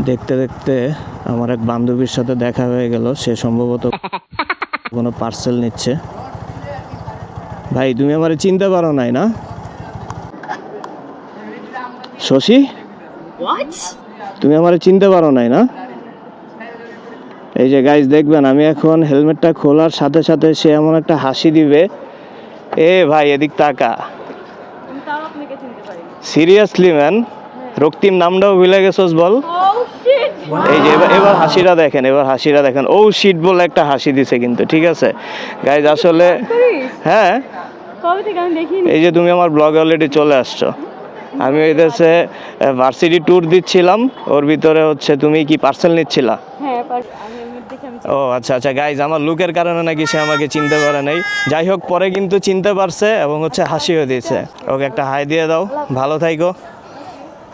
দেখতে দেখতে আমার এক বান্ধবীর সাথে দেখা হয়ে গেল। সে সম্ভবত কোনো পার্সেল নিচ্ছে। ভাই তুমি আমার চিনতে পারো নাই না? শশী? তুমি আমার চিনতে পারো নাই না? এই যে গাইজ দেখবেন আমি এখন হেলমেটটা খোলার সাথে সাথে সে এমন একটা হাসি দিবে। এ ভাই এদিক তাকা। সিরিয়াসলি ম্যান রক্তিম নামটাও ভুলে গেছোস বল। এই যে এবার এবার হাসিটা দেখেন এবার হাসিরা দেখেন। ও শিট বলে একটা হাসি দিছে কিন্তু ঠিক আছে? গাইজ আসলে হ্যাঁ? কবে থেকে আমি দেখিনি? এই যে তুমি আমার ব্লগে অলরেডি চলে আসছো। আমি ওই দেশে ভার্সিটি ট্যুর দিচ্ছিলাম ওর ভিতরে হচ্ছে তুমি কি পার্সেল নিচ্ছিলা? হ্যাঁ ও আচ্ছা আচ্ছা গাইজ আমার লুকের কারণে নাকি সে আমাকে চিনতে পারে নাই। যাই হোক পরে কিন্তু চিনতে পারছে এবং হচ্ছে হাসিও দিয়েছে। ওকে একটা হাই দিয়ে দাও। ভালো থাইকো।